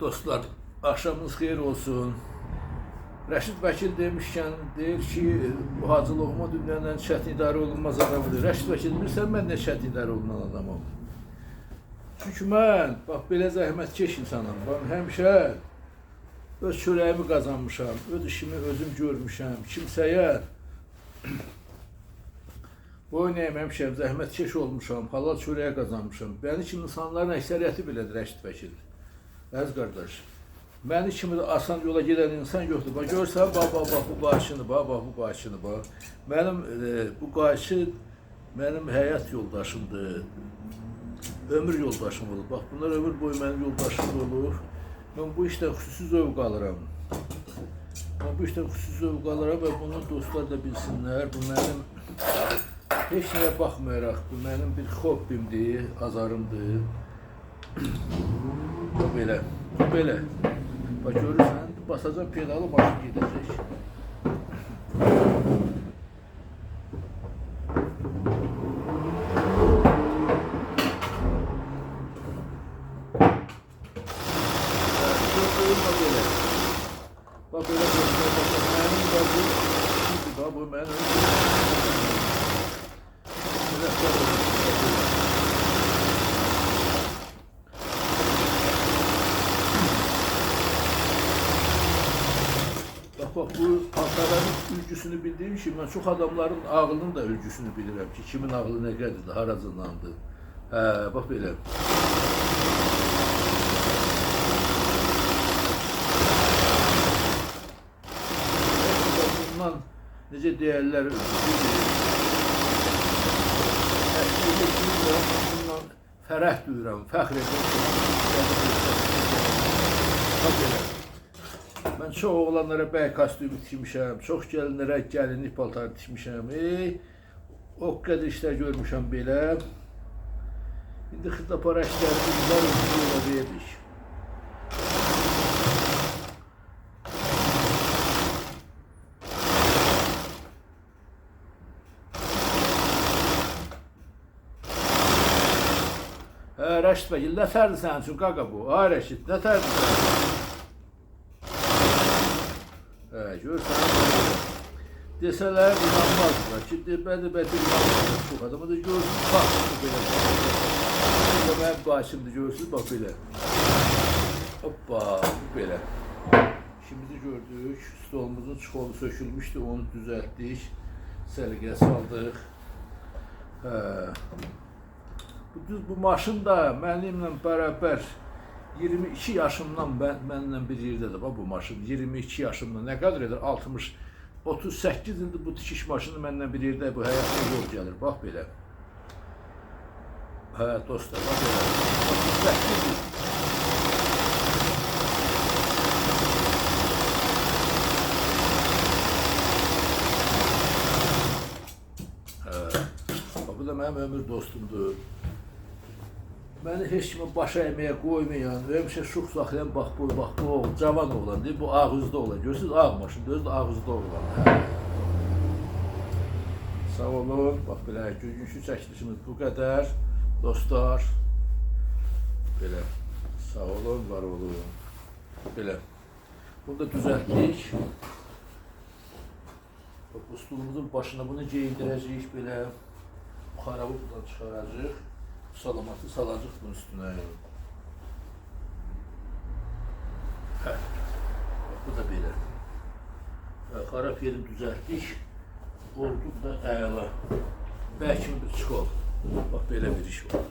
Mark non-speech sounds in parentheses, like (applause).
Dostlar, axşamınız xeyir olsun. Rəşid Vəkil demişkən deyir ki, bu Hacı Loğma dünyanın çətin idarə olunmaz adamıdır. Rəşid Vəkil bilirsən mən nə çətin idarə olunan adamım. Çünki mən bax belə zəhmətkeş insanam. Bax həmişə öz çörəyimi qazanmışam, öz işimi özüm görmüşəm. Kimsəyə (coughs) boyun əyməmişəm, zəhmətkeş olmuşam, halal çörəyə qazanmışam. Bəni kimi insanların əksəriyyəti belədir Rəşid Vəkil. Əziz qardaş, məni kimi də asan yola gedən insan yoxdur. Bax görsən, bax bax bax bu qayçını, bax bax bu qayçını bax. Mənim e, bu qayçı mənim həyat yoldaşımdır. Ömür yoldaşım olub. Bax bunlar ömür boyu mənim yoldaşım olur. Mən bu işdən xüsusi zövq alıram. Mən bu işdən xüsusi zövq alıram və bunu dostlar da bilsinlər. Bu mənim heç nəyə baxmayaraq, bu mənim bir hobbimdir, azarımdır. Bu belə, bu belə. Bax görürsən, basacaq pedalı maşın gedəcək. Bax belə. Bax belə göstər, bax mənim də bu, bax bu mənim. Belə Bak bu paltarların ülgüsünü bildiğim için ben çok adamların ağlının da ülgüsünü bilirim ki kimin ağlı ne kadar haracınlandı. He bak böyle. Bundan necə deyərlər bundan fərəh duyuram, fəxr edirəm. Bax belə. Mən çox oğlanlara bəy kostyumu tikmişəm, çox gəlinlərə gəlinlik paltarı tikmişəm. Ey, o qədər işlər görmüşəm belə. İndi xırda para işləri bizlər yola verdik. Hə, Rəşid bəy, nə tərdir sənin üçün qaqa bu? Ay Rəşid, nə tərdir sənin üçün? Hə, görsən. Desələr inanmazdılar ki, demədi bədi inanmazlar. Çox adamı da görsün, bax, bu belə. Bu da mənim başımdır, görsün, bax belə. Hoppa, bu belə. İşimizi gördük, stolumuzun çikolu sökülmüşdü, onu düzəltdik. Səliqə saldıq. Hə. Bu düz bu maşın da mənimlə bərabər 22 yaşımdan mən, mənimlə bir yerdədir bu maşın. 22 yaşımdan nə qədər edir? 60 38 indi bu tikiş maşını mənimlə bir yerdə bu həyatda yol gəlir. Bax belə. Hə, dostlar, bax belə. 38 il. Hə. Bax, Bu da mənim ömür dostumdur. Məni heç kimə baş əyməyə qoymayan, həmişə şux saxlayan bax bu, bax bu oğul, cavan oğlan deyil, bu ağ üzlü oğlan. Görürsünüz, ağ maşın, özü də ağ üzlü oğlan. Hə. Sağ olun, bax belə, bugünkü çəkilişimiz bu qədər. Dostlar, belə, sağ olun, var olun. Belə, bunu da düzəltdik. Bax, bu stulumuzun başına bunu geyindirəcəyik belə. Xarabı buradan çıxaracaq. Salamatı salacaq bunun üstünə. Hə. Bax, Bu da belə. Hə, Xarab yerini düzəltdik. Oldu da əla. Bəlkə bir çıxol. Bax belə bir iş var.